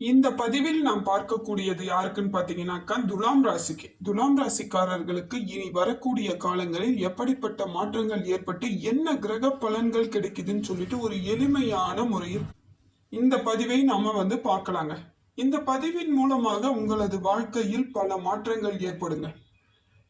இந்த பதிவில் நாம் பார்க்கக்கூடியது யாருக்குன்னு பார்த்தீங்கன்னாக்கா துலாம் ராசிக்கு. துலாம் ராசிக்காரர்களுக்கு இனி வரக்கூடிய காலங்களில் எப்படிப்பட்ட மாற்றங்கள் ஏற்பட்டு என்ன கிரக பலன்கள் கிடைக்குதுன்னு சொல்லிட்டு ஒரு எளிமையான முறையில் இந்த பதிவை நாம வந்து பார்க்கலாங்க. இந்த பதிவின் மூலமாக உங்களது வாழ்க்கையில் பல மாற்றங்கள் ஏற்படுங்க.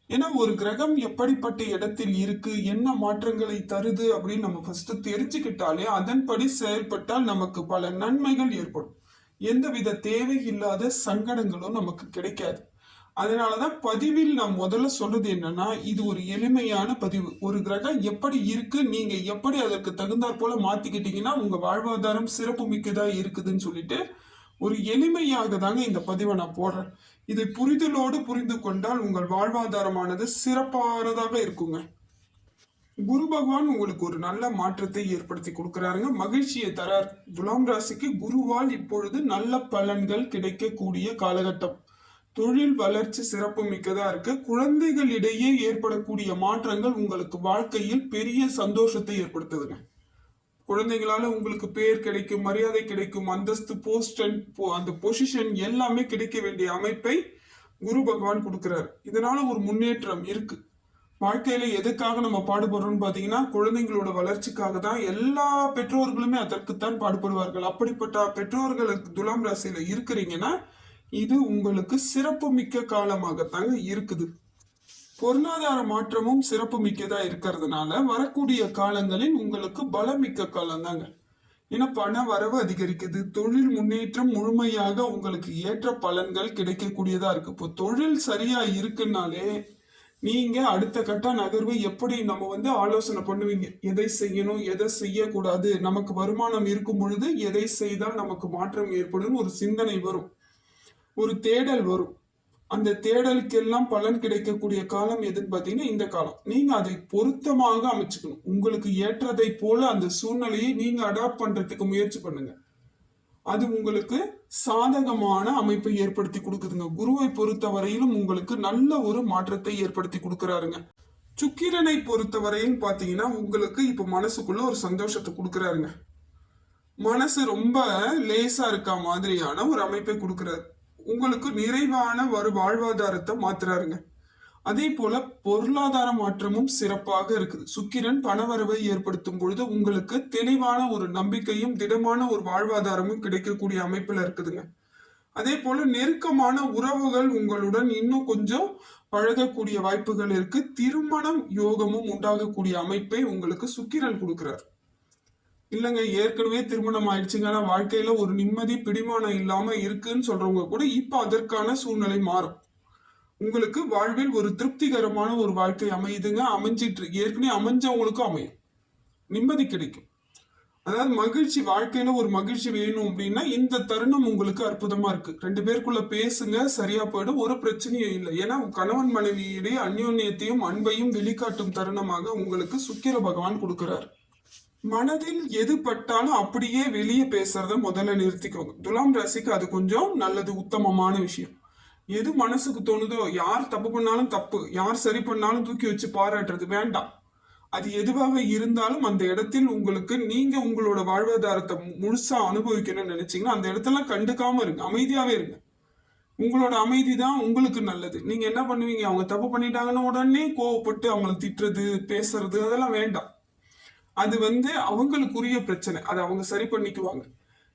ஏன்னா ஒரு கிரகம் எப்படிப்பட்ட இடத்தில் இருக்கு என்ன மாற்றங்களை தருது அப்படின்னு நம்ம ஃபர்ஸ்ட் தெரிஞ்சுக்கிட்டாலே அதன்படி செயல்பட்டால் நமக்கு பல நன்மைகள் ஏற்படும். எந்தவித தேவையில்லாத சங்கடங்களும் நமக்கு கிடைக்காது. அதனாலதான் பதிவில் நான் முதல்ல சொல்றது என்னன்னா இது ஒரு எளிமையான பதிவு. ஒரு கிரகம் எப்படி இருக்கு நீங்க எப்படி அதற்கு தகுந்தாற் போல மாத்திக்கிட்டீங்கன்னா உங்க வாழ்வாதாரம் சிறப்பு மிக்கதா இருக்குதுன்னு சொல்லிட்டு ஒரு எளிமையாக தாங்க இந்த பதிவை நான் போடுறேன். இதை புரிதலோடு புரிந்து கொண்டால் உங்கள் வாழ்வாதாரமானது சிறப்பானதாக இருக்குங்க. குரு பகவான் உங்களுக்கு ஒரு நல்ல மாற்றத்தை ஏற்படுத்தி கொடுக்கிறாருங்க. மகிழ்ச்சியை தரார். துலாம் ராசிக்கு குருவால் இப்பொழுது நல்ல பலன்கள் கிடைக்கக்கூடிய காலகட்டம். தொழில் வளர்ச்சி சிறப்பு மிக்கதா இருக்கு. குழந்தைகளிடையே ஏற்படக்கூடிய மாற்றங்கள் உங்களுக்கு வாழ்க்கையில் பெரிய சந்தோஷத்தை ஏற்படுத்துதுங்க. குழந்தைங்களால உங்களுக்கு பேர் கிடைக்கும் மரியாதை கிடைக்கும் அந்தஸ்து போஸ்ட் அந்த பொசிஷன் எல்லாமே கிடைக்க வேண்டிய அமைப்பை குரு பகவான் கொடுக்கிறார். இதனால ஒரு முன்னேற்றம் இருக்கு. வாழ்க்கையில எதுக்காக நம்ம பாடுபடுறோம்னு பாத்தீங்கன்னா குழந்தைங்களோட வளர்ச்சிக்காக தான் எல்லா பெற்றோர்களுமே அதற்குத்தான் பாடுபடுவார்கள். அப்படிப்பட்ட பெற்றோர்களுக்கு துலாம் ராசியில இருக்கிறீங்கன்னா இது உங்களுக்கு சிறப்பு மிக்க காலமாகத்தாங்க இருக்குது. பொருளாதார மாற்றமும் சிறப்பு மிக்கதா இருக்கிறதுனால வரக்கூடிய காலங்களில் உங்களுக்கு பலமிக்க காலம் தாங்க ஏன்னா பண வரவு அதிகரிக்குது. தொழில் முன்னேற்றம் முழுமையாக உங்களுக்கு ஏற்ற பலன்கள் கிடைக்கக்கூடியதா இருக்கு. இப்போ தொழில் சரியா இருக்குன்னாலே நீங்க அடுத்த கட்ட நகர்வு எப்படி நம்ம வந்து ஆலோசனை பண்ணுவீங்க? எதை செய்யணும்? எதை செய்யக்கூடாது? நமக்கு வருமானம் இருக்கும் பொழுது எதை செய்தால் நமக்கு மாற்றம் ஏற்படும்? ஒரு சிந்தனை வரும். ஒரு தேடல் வரும். அந்த தேடலுக்கெல்லாம் பலன் கிடைக்கக்கூடிய காலம் எதுன்னு பார்த்தீங்கன்னா இந்த காலம். நீங்க அதை பொருத்தமாக அமைச்சுக்கணும். உங்களுக்கு ஏற்றதை போல அந்த சூழ்நிலையை நீங்க அடாப்ட் பண்றதுக்கு முயற்சி பண்ணுங்க. அது உங்களுக்கு சாதகமான அமைப்பை ஏற்படுத்தி கொடுக்குதுங்க. குருவை பொறுத்த வரையிலும் உங்களுக்கு நல்ல ஒரு மாற்றத்தை ஏற்படுத்தி கொடுக்குறாருங்க. சுக்கிரனை பொறுத்த வரையும் உங்களுக்கு இப்போ மனசுக்குள்ள ஒரு சந்தோஷத்தை கொடுக்குறாருங்க. மனசு ரொம்ப லேசா இருக்க மாதிரியான ஒரு அமைப்பை கொடுக்குறாரு. உங்களுக்கு நிறைவான ஒரு வாழ்வாதாரத்தை மாத்துறாருங்க. அதே போல பொருளாதார மாற்றமும் சிறப்பாக இருக்குது. சுக்கிரன் பணவரவை ஏற்படுத்தும் பொழுது உங்களுக்கு தெளிவான ஒரு நம்பிக்கையும் திடமான ஒரு வாழ்வாதாரமும் கிடைக்கக்கூடிய அமைப்புல இருக்குதுங்க. அதே போல நெருக்கமான உறவுகள் உங்களுடன் இன்னும் கொஞ்சம் பழகக்கூடிய வாய்ப்புகள் இருக்கு. திருமணம் யோகமும் உண்டாகக்கூடிய அமைப்பை உங்களுக்கு சுக்கிரன் கொடுக்கிறார். இல்லைங்க ஏற்கனவே திருமணம் ஆயிடுச்சுங்க. ஆனா வாழ்க்கையில ஒரு நிம்மதி பிடிமானம் இல்லாம இருக்குன்னு சொல்றவங்க கூட இப்ப அதற்கான சூழ்நிலை மாறும். உங்களுக்கு வாழ்வில் ஒரு திருப்திகரமான ஒரு வாழ்க்கை அமையுதுங்க அமைஞ்சிட்டு இருக்கு. ஏற்கனவே அமைஞ்சவங்களுக்கும் அமையும். நிம்மதி கிடைக்கும். அதாவது மகிழ்ச்சி வாழ்க்கையில ஒரு மகிழ்ச்சி வேணும் அப்படின்னா இந்த தருணம் உங்களுக்கு அற்புதமா இருக்கு. ரெண்டு பேருக்குள்ள பேசுங்க சரியா போயிடும். ஒரு பிரச்சனையும் இல்லை. ஏன்னா கணவன் மனைவியிடையே அந்யோன்யத்தையும் அன்பையும் வெளிக்காட்டும் தருணமாக உங்களுக்கு சுக்கிர பகவான் கொடுக்கிறார். மனதில் எது பட்டாலும் அப்படியே வெளியே பேசுறத முதல்ல நிறுத்திக்கோங்க. துலாம் ராசிக்கு அது கொஞ்சம் நல்லது உத்தமமான விஷயம். எது மனசுக்கு தோணுதோ யார் தப்பு பண்ணாலும் தப்பு யார் சரி பண்ணாலும் தூக்கி வச்சு பாராட்டுறது வேண்டாம். அது எதுவாக இருந்தாலும் அந்த இடத்தில் உங்களுக்கு நீங்க உங்களோட வாழ்வாதாரத்தை முழுசா அனுபவிக்கணும்னு நினைச்சீங்கன்னா அந்த இடத்தெல்லாம் கண்டுக்காம இருங்க அமைதியாவே இருங்க. உங்களோட அமைதி தான் உங்களுக்கு நல்லது. நீங்க என்ன பண்ணுவீங்க? அவங்க தப்பு பண்ணிட்டாங்கன்னு உடனே கோவப்பட்டு அவங்கள திட்டுறது பேசுறது அதெல்லாம் வேண்டாம். அது வந்து அவங்களுக்குரிய பிரச்சனை. அதை அவங்க சரி பண்ணிக்குவாங்க.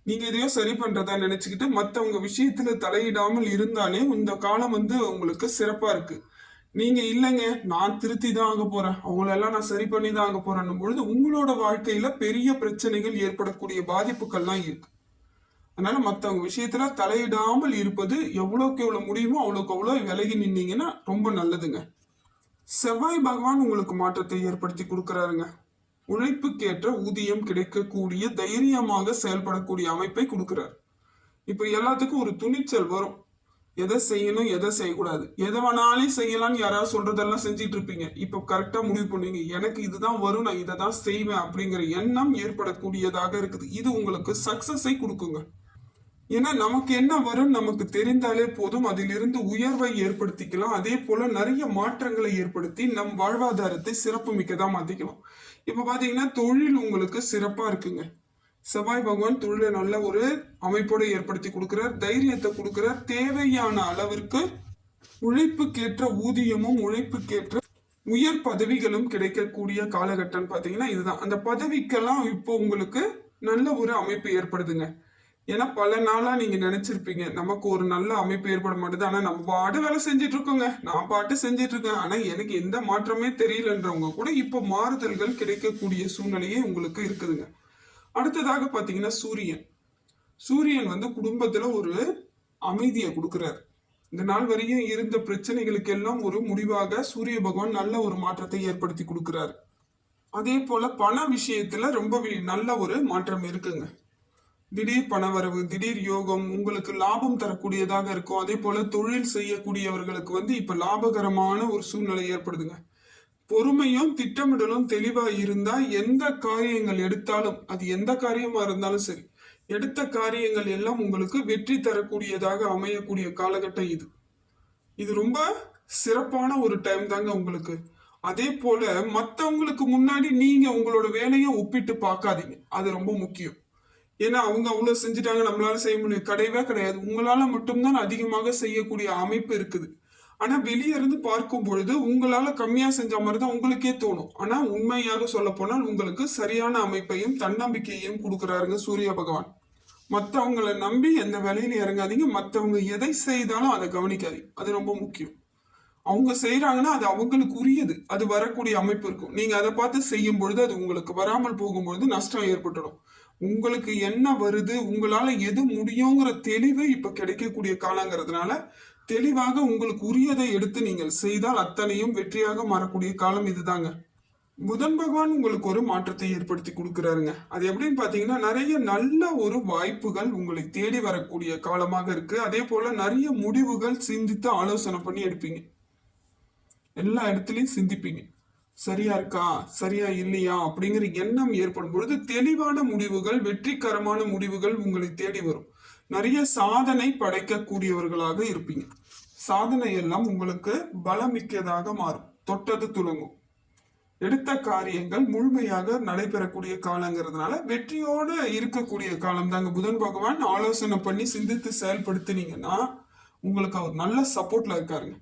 நீங்க எதையோ சரி பண்றதா நினைச்சுக்கிட்டு மற்றவங்க விஷயத்துல தலையிடாமல் இருந்தாலே இந்த காலம் வந்து உங்களுக்கு சிறப்பா இருக்கு. நீங்க இல்லைங்க நான் திருத்தி தான் ஆக போறேன். அவங்களெல்லாம் நான் சரி பண்ணி தான் ஆக போறேன்னும் பொழுது உங்களோட வாழ்க்கையில பெரிய பிரச்சனைகள் ஏற்படக்கூடிய பாதிப்புகள்லாம் இருக்கு. அதனால மற்றவங்க விஷயத்துல தலையிடாமல் இருப்பது எவ்வளோக்கு எவ்வளவு முடியுமோ அவ்வளோக்கு அவ்வளோ விலகி நின்னீங்கன்னா ரொம்ப நல்லதுங்க. செவ்வாய் பகவான் உங்களுக்கு மாற்றத்தை ஏற்படுத்தி கொடுக்குறாருங்க. உழைப்புக்கேற்ற ஊதியம் கிடைக்கக்கூடிய தைரியமாக செயல்படக்கூடிய அமைப்பை கொடுக்குறார். இப்போ எல்லாத்துக்கும் ஒரு துணிச்சல் வரும். எதை செய்யணும் எதை செய்யக்கூடாது. எதை வேணாலும் செய்யலாம்னு யாராவது சொல்றதெல்லாம் செஞ்சிட்டு இருப்பீங்க. இப்ப கரெக்டா முடிவு பண்ணுவீங்க எனக்கு இதுதான் வரும் நான் இதை தான் செய்வேன் அப்படிங்கிற எண்ணம் ஏற்படக்கூடியதாக இருக்குது. இது உங்களுக்கு சக்சஸை கொடுக்குங்க. ஏன்னா நமக்கு என்ன வரும் நமக்கு தெரிந்தாலே போதும். அதிலிருந்து உயர்வை ஏற்படுத்திக்கலாம். அதே போல நிறைய மாற்றங்களை ஏற்படுத்தி நம் வாழ்வாதாரத்தை சிறப்பு மிக்கதா மாத்திக்கலாம். இப்போ பார்த்தீங்கன்னா தொழில் உங்களுக்கு சிறப்பாக இருக்குங்க. செவ்வாய் பகவான் தொழிலை நல்ல ஒரு அமைப்போடு ஏற்படுத்தி கொடுக்கிறார். தைரியத்தை கொடுக்கிறார். தேவையான அளவிற்கு உழைப்புக்கேற்ற ஊதியமும் உழைப்புக்கேற்ற உயர் பதவிகளும் கிடைக்கக்கூடிய காலகட்டம் பார்த்தீங்கன்னா இதுதான். அந்த பதவிக்கெல்லாம் இப்போ உங்களுக்கு நல்ல ஒரு அமைப்பு ஏற்படுதுங்க. ஏன்னா பல நாளா நீங்க நினைச்சிருப்பீங்க நமக்கு ஒரு நல்ல அமைப்பு ஏற்பட மாட்டேது. ஆனா நம்ம பாட்டு வேலை செஞ்சுட்டு இருக்கோங்க நான் பாட்டு செஞ்சுட்டு இருக்கேன் ஆனா எனக்கு எந்த மாற்றமே தெரியலன்றவங்க கூட இப்போ மாறுதல்கள் கிடைக்கக்கூடிய சூழ்நிலையே உங்களுக்கு இருக்குதுங்க. அடுத்ததாக பாத்தீங்கன்னா சூரியன். சூரியன் வந்து குடும்பத்துல ஒரு அமைதியை கொடுக்குறாரு. இந்த நாள் வரையும் இருந்த பிரச்சனைகளுக்கு எல்லாம் ஒரு முடிவாக சூரிய பகவான் நல்ல ஒரு மாற்றத்தை ஏற்படுத்தி கொடுக்குறாரு. அதே போல பண விஷயத்துல ரொம்ப நல்ல ஒரு மாற்றம் இருக்குங்க. திடீர் பணவரவு திடீர் யோகம் உங்களுக்கு லாபம் தரக்கூடியதாக இருக்கும். அதே போல தொழில் செய்யக்கூடியவர்களுக்கு வந்து இப்ப லாபகரமான ஒரு சூழ்நிலை ஏற்படுதுங்க. பொறுமையும் திட்டமிடலும் தெளிவா இருந்தா எந்த காரியங்கள் எடுத்தாலும் அது எந்த காரியமா இருந்தாலும் சரி எடுத்த காரியங்கள் எல்லாம் உங்களுக்கு வெற்றி தரக்கூடியதாக அமையக்கூடிய காலகட்டம் இது. இது ரொம்ப சிறப்பான ஒரு டைம் தாங்க உங்களுக்கு. அதே போல மத்தவங்களுக்கு முன்னாடி நீங்க உங்களோட வேலையை ஒப்பிட்டு பார்க்காதீங்க. அது ரொம்ப முக்கியம். ஏன்னா அவங்க அவ்வளவு செஞ்சுட்டாங்க நம்மளால செய்ய முடியும் கிடையவே கிடையாது. உங்களால மட்டும்தான் அதிகமாக செய்யக்கூடிய அமைப்பு இருக்குது. ஆனா வெளியே இருந்து பார்க்கும் பொழுது உங்களால கம்மியா செஞ்ச மாதிரி தான் உங்களுக்கே தோணும். ஆனா உண்மையாக சொல்ல போனால் உங்களுக்கு சரியான அமைப்பையும் தன்னம்பிக்கையையும் கொடுக்குறாருங்க சூரிய பகவான். மற்றவங்களை நம்பி எந்த வேலையில இறங்காதீங்க. மற்றவங்க எதை செய்தாலும் அதை கவனிக்காதீங்க. அது ரொம்ப முக்கியம். அவங்க செய்யறாங்கன்னா அது அவங்களுக்கு உரியது அது வரக்கூடிய அமைப்பு இருக்கும். நீங்க அதை பார்த்து செய்யும் பொழுது அது உங்களுக்கு வராமல் போகும்பொழுது நஷ்டம் ஏற்பட்டுடும். உங்களுக்கு என்ன வருது உங்களால எது முடியுங்கிற தெளிவு இப்ப கிடைக்கக்கூடிய காலங்கிறதுனால தெளிவாக உங்களுக்கு உரியதை எடுத்து நீங்கள் செய்தால் அத்தனையும் வெற்றியாக மாறக்கூடிய காலம் இதுதாங்க. புதன் பகவான் உங்களுக்கு ஒரு மாற்றத்தை ஏற்படுத்தி கொடுக்குறாருங்க. அது எப்படின்னு பாத்தீங்கன்னா நிறைய நல்ல ஒரு வாய்ப்புகள் உங்களை தேடி வரக்கூடிய காலமாக இருக்கு. அதே போல நிறைய முடிவுகள் சிந்தித்து ஆலோசனை பண்ணி எடுப்பீங்க. எல்லா இடத்துலயும் சிந்திப்பீங்க. சரியா இருக்கா? சரியா இல்லையா? அப்படிங்கிற எண்ணம் ஏற்படும் பொழுது தெளிவான முடிவுகள் வெற்றிகரமான முடிவுகள் உங்களை தேடி வரும். நிறைய சாதனை படைக்கக்கூடியவர்களாக இருப்பீங்க. சாதனை எல்லாம் உங்களுக்கு பலமிக்கதாக மாறும். தொட்டது துலங்கும். எடுத்த காரியங்கள் முழுமையாக நடைபெறக்கூடிய காலங்கிறதுனால வெற்றியோடு இருக்கக்கூடிய காலம் தாங்க புதன் பகவான் ஆலோசனை பண்ணி சிந்தித்து செயல்படுத்தினீங்கன்னா உங்களுக்கு அவர் நல்ல சப்போர்ட்ல இருக்காருங்க.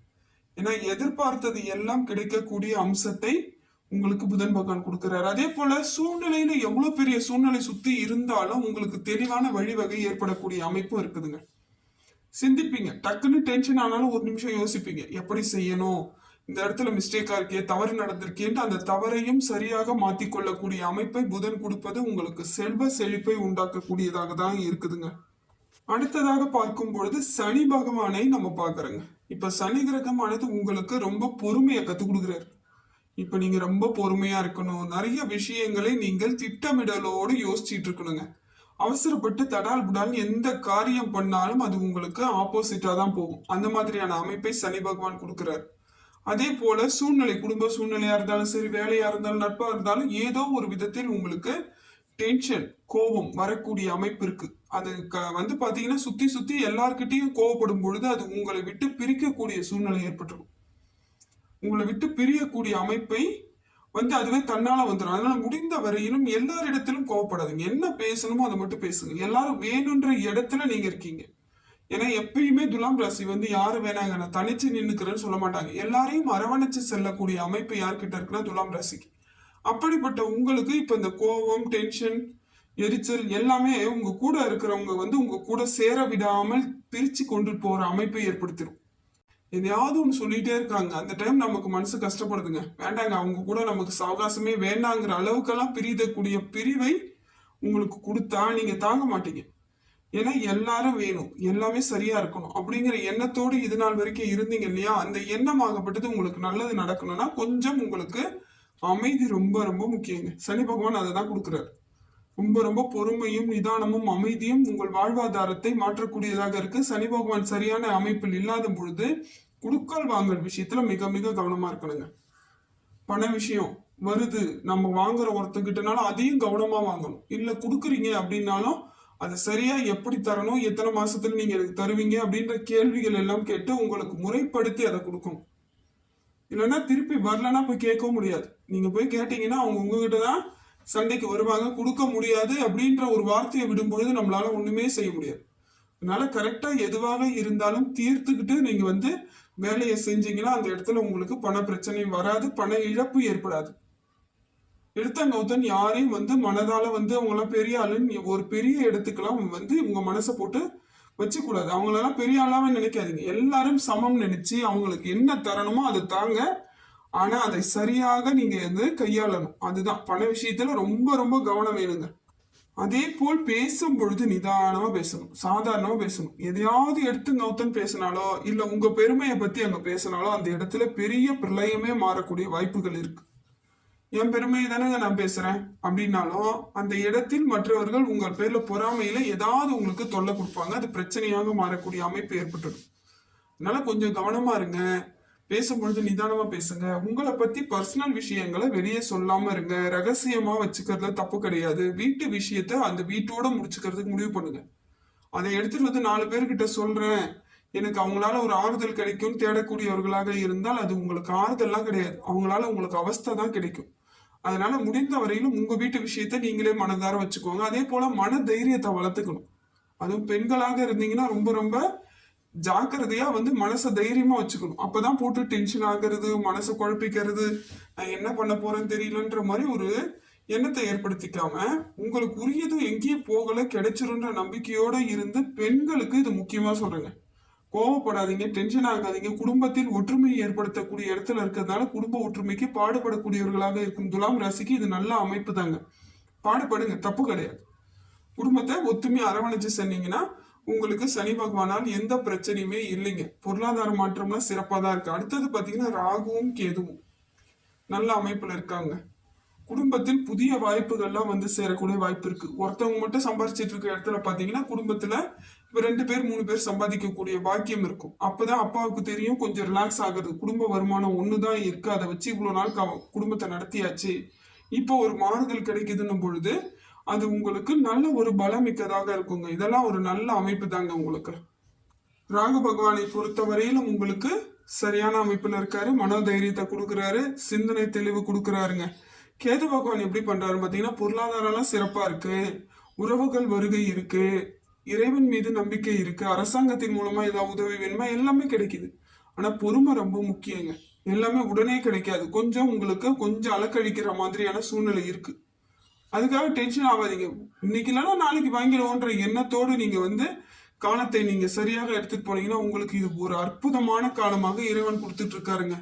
ஏன்னா எதிர்பார்த்தது எல்லாம் கிடைக்கக்கூடிய அம்சத்தை உங்களுக்கு புதன் பகவான் கொடுக்கிறார். அதே போல சூழ்நிலையில எவ்வளவு பெரிய சூழ்நிலை சுத்தி இருந்தாலும் உங்களுக்கு தெளிவான வழிவகை ஏற்படக்கூடிய அமைப்பும் இருக்குதுங்க. சிந்திப்பீங்க. டக்குன்னு டென்ஷன் ஆனாலும் ஒரு நிமிஷம் யோசிப்பீங்க. எப்படி செய்யணும்? இந்த இடத்துல மிஸ்டேக்கா இருக்கே தவறு நடந்திருக்கேன்ட்டு அந்த தவறையும் சரியாக மாத்திக் கொள்ளக்கூடிய அமைப்பை புதன் கொடுப்பது உங்களுக்கு செல்வ செழிப்பை உண்டாக்கக்கூடியதாக தான் இருக்குதுங்க. அடுத்ததாக பார்க்கும் பொழுது சனி பகவானை நம்ம பார்க்குறோங்க. இப்ப சனி கிரகமானது உங்களுக்கு ரொம்ப பொறுமையை கத்துக் கொடுக்குறாரு. இப்ப நீங்க ரொம்ப பொறுமையா இருக்கணும். நிறைய விஷயங்களை நீங்கள் திட்டமிடலோடு யோசிச்சுட்டு இருக்கணுங்க. அவசரப்பட்டு தடால் புடால் எந்த காரியம் பண்ணாலும் அது உங்களுக்கு ஆப்போசிட்டா தான் போகும். அந்த மாதிரியான அமைப்பை சனி பகவான் கொடுக்குறாரு. அதே போல சூழ்நிலை குடும்ப சூழ்நிலையா இருந்தாலும் சரி வேலையா இருந்தாலும் நட்பா இருந்தாலும் ஏதோ ஒரு விதத்தில் உங்களுக்கு டென்ஷன் கோபம் வரக்கூடிய அமைப்பு அது க- வந்து பார்த்தீங்கன்னா சுத்தி சுத்தி எல்லார்கிட்டையும் கோவப்படும் பொழுது அது உங்களை விட்டு பிரிக்கக்கூடிய சூழ்நிலை ஏற்பட்டுரும். உங்களை விட்டு பிரியக்கூடிய அமைப்பை வந்து அதுவே தன்னால வந்துடும் அதனால முடிந்த வரையிலும் எல்லாரிடத்திலும் கோவப்படாதுங்க. என்ன பேசணுமோ அதை மட்டும் பேசுங்க. எல்லாரும் வேணுன்ற இடத்துல நீங்க இருக்கீங்க. ஏன்னா எப்பயுமே துலாம் ராசி வந்து யாரு வேணாங்க நான் தனிச்சு நின்னுக்கிறேன்னு சொல்ல மாட்டாங்க. எல்லாரையும் அரவணைச்சு செல்லக்கூடிய அமைப்பு யார்கிட்ட இருக்குன்னா துலாம் ராசிக்கு. அப்படிப்பட்ட உங்களுக்கு இப்போ இந்த கோபம் டென்ஷன் எரிச்சல் எல்லாமே உங்க கூட இருக்கிறவங்க வந்து உங்க கூட சேர விடாமல் பிரிச்சு கொண்டு போற அமைப்பை ஏற்படுத்திடும் எதையாவது ஒன்று சொல்லிட்டே இருக்காங்க. அந்த டைம் நமக்கு மனசு கஷ்டப்படுதுங்க. வேண்டாங்க அவங்க கூட நமக்கு சவகாசமே வேண்டாங்கிற அளவுக்கெல்லாம் பிரிதக்கூடிய பிரிவை உங்களுக்கு கொடுத்தா நீங்க தாங்க மாட்டீங்க. ஏன்னா எல்லாரும் வேணும். எல்லாமே சரியா இருக்கணும். அப்படிங்கிற எண்ணத்தோடு இது நாள் வரைக்கும் இருந்தீங்க இல்லையா? அந்த எண்ணம் ஆகப்பட்டது உங்களுக்கு நல்லது நடக்கணும்னா கொஞ்சம் உங்களுக்கு அமைதி ரொம்ப ரொம்ப முக்கியங்க. சனி பகவான் அதை தான் கொடுக்குறாரு. ரொம்ப ரொம்ப பொறுமையும் நிதானமும் அமைதியும் உங்கள் வாழ்வாதாரத்தை மாற்றக்கூடியதாக இருக்கு. சனி பகவான் சரியான அமைப்பில் இல்லாத பொழுது குடுக்கல் வாங்கல் விஷயத்துல மிக மிக கவனமா இருக்கணுங்க. பண விஷயம் வருது நம்ம வாங்குற ஒருத்தங்கிட்டனாலும் அதையும் கவனமா வாங்கணும். இல்ல கொடுக்குறீங்க அப்படின்னாலும் அதை சரியா எப்படி தரணும் எத்தனை மாசத்துல நீங்க எனக்கு தருவீங்க அப்படின்ற கேள்விகள் எல்லாம் கேட்டு உங்களுக்கு முறைப்படுத்தி அதை கொடுக்கணும். இல்லைன்னா திருப்பி வரலன்னா போய் கேட்கவும் முடியாது. நீங்கள் போய் கேட்டிங்கன்னா அவங்க உங்ககிட்ட தான் சண்டைக்கு வருவாங்க. கொடுக்க முடியாது அப்படின்ற ஒரு வார்த்தையை விடும்பொழுது நம்மளால் ஒன்றுமே செய்ய முடியாது. அதனால கரெக்டாக எதுவாக இருந்தாலும் தீர்த்துக்கிட்டு நீங்கள் வந்து வேலையை செஞ்சீங்கன்னா அந்த இடத்துல உங்களுக்கு பண பிரச்சனையும் வராது பண இழப்பு ஏற்படாது. எடுத்த கௌதன் யாரையும் வந்து மனதால வந்து அவங்களாம் பெரிய ஆளுன்னு ஒரு பெரிய இடத்துக்கெல்லாம் வந்து உங்க மனசை போட்டு வச்சுக்கூடாது. அவங்களெல்லாம் பெரிய ஆளாக நினைக்காதீங்க. எல்லாரும் சமம் நினைச்சு அவங்களுக்கு என்ன தரணுமோ அதை தாங்க. ஆனால் அதை சரியாக நீங்கள் வந்து கையாளணும். அதுதான். பண விஷயத்தில் ரொம்ப ரொம்ப கவனம் வேணுங்க. அதே போல் பேசும் பொழுது நிதானமாக பேசணும். சாதாரணமாக பேசணும். எதையாவது எடுத்து கௌதன் பேசினாலோ இல்லை உங்கள் பெருமையை பற்றி அங்கே பேசினாலோ அந்த இடத்துல பெரிய பிரளயமே மாறக்கூடிய வாய்ப்புகள் இருக்குது என் பெருமையை தானேங்க நான் பேசுறேன். அப்படின்னாலும் அந்த இடத்தில் மற்றவர்கள் உங்கள் பேர்ல பொறாமையில ஏதாவது உங்களுக்கு தொல்லை கொடுப்பாங்க. அது பிரச்சனையாக மாறக்கூடிய அமைப்பு ஏற்பட்டுடும். அதனால கொஞ்சம் கவனமா இருங்க. பேசும்பொழுது நிதானமா பேசுங்க. உங்களை பத்தி பர்சனல் விஷயங்களை வெளியே சொல்லாம இருங்க. ரகசியமா வச்சுக்கிறதுல தப்பு கிடையாது. வீட்டு விஷயத்த அந்த வீட்டோட முடிச்சுக்கிறதுக்கு முடிவு பண்ணுங்க. அதை எடுத்துட்டு வந்து நாலு பேர்கிட்ட சொல்றேன். எனக்கு அவங்களால ஒரு ஆறுதல் கிடைக்கும் தேடக்கூடியவர்களாக இருந்தால் அது உங்களுக்கு ஆறுதல்லாம் கிடையாது. அவங்களால உங்களுக்கு அவஸ்தை தான் கிடைக்கும். அதனால முடிந்த வரையிலும் உங்க வீட்டு விஷயத்த நீங்களே மனதார வச்சுக்கோங்க. அதே போல மன தைரியத்தை வளர்த்துக்கணும். அதுவும் பெண்களாக இருந்தீங்கன்னா ரொம்ப ரொம்ப ஜாக்கிரதையா வந்து மனசை தைரியமா வச்சுக்கணும். அப்பதான் போட்டு டென்ஷன் ஆகுறது மனசை குழப்பிக்கிறது நான் என்ன பண்ண போறேன்னு தெரியலன்ற மாதிரி ஒரு எண்ணத்தை ஏற்படுத்திக்காம உங்களுக்கு உரியது எங்கேயும் போகல கிடைச்சிருன்ற நம்பிக்கையோட இருந்து பெண்களுக்கு இது முக்கியமா சொல்றேங்க. கோவப்படாதீங்க டென்ஷன் ஆகாதீங்க குடும்பத்தில் ஒற்றுமையை ஏற்படுத்தக்கூடிய இடத்துல இருக்கிறதுனால குடும்ப ஒற்றுமைக்கு பாடுபடக்கூடியவர்களாக இருக்கும் துலாம் ராசிக்கு இது நல்ல அமைப்பு தாங்க. பாடுபடுங்க தப்பு கிடையாது. குடும்பத்தை ஒத்துமையை அரவணைச்சு சொன்னீங்கன்னா உங்களுக்கு சனி பகவானால் எந்த பிரச்சனையுமே இல்லைங்க. பொருளாதார மாற்றம்லாம் சிறப்பாக தான் இருக்கு. அடுத்தது பார்த்தீங்கன்னா ராகுவும் கேதுவும் நல்ல அமைப்புல இருக்காங்க. குடும்பத்தில் புதிய வாய்ப்புகள்லாம் வந்து சேரக்கூடிய வாய்ப்பு இருக்கு. ஒருத்தவங்க மட்டும் சம்பாரிச்சிட்டு இருக்க இடத்துல பாத்தீங்கன்னா குடும்பத்துல ரெண்டு பேர் மூணு பேர் சம்பாதிக்கக்கூடிய பாக்கியம் இருக்கும். அப்பதான் அப்பாவுக்கு தெரியும் கொஞ்சம் ரிலாக்ஸ் ஆகுது குடும்ப வருமானம் ஒண்ணுதான் இருக்கு. அதை வச்சு இவ்வளவு நாள் குடும்பத்தை நடத்தியாச்சு. இப்போ ஒரு மாறுதல் கிடைக்குதுன்னும் பொழுது அது உங்களுக்கு நல்ல ஒரு பலமிக்கதாக இருக்குங்க. இதெல்லாம் ஒரு நல்ல அமைப்பு தாங்க உங்களுக்கு. ராகு பகவானை பொறுத்தவரையிலும் உங்களுக்கு சரியான அமைப்புல இருக்காரு. மனோதைரியத்தை கொடுக்குறாரு. சிந்தனை தெளிவு கொடுக்குறாருங்க. கேது பகவான் எப்படி பண்றாரு பாத்தீங்கன்னா பொருளாதாரம்லாம் சிறப்பா இருக்கு. உறவுகள் வருகை இருக்கு. இறைவன் மீது நம்பிக்கை இருக்கு அரசாங்கத்தின் மூலமா ஏதாவது உதவி வேணுமா? எல்லாமே கிடைக்குது. ஆனா பொறுமை ரொம்ப முக்கியங்க. எல்லாமே உடனே கிடைக்காது. கொஞ்சம் உங்களுக்கு கொஞ்சம் அலக்கழிக்கிற மாதிரியான சூழ்நிலை இருக்கு. அதுக்காக டென்ஷன் ஆகாதீங்க. இன்னைக்கு இல்லைன்னா நாளைக்கு வாங்கிடுவோன்ற எண்ணத்தோடு நீங்க வந்து காலத்தை நீங்க சரியாக எடுத்துட்டு போனீங்கன்னா உங்களுக்கு இது ஒரு அற்புதமான காலமாக இறைவன் கொடுத்துட்டு இருக்காருங்க.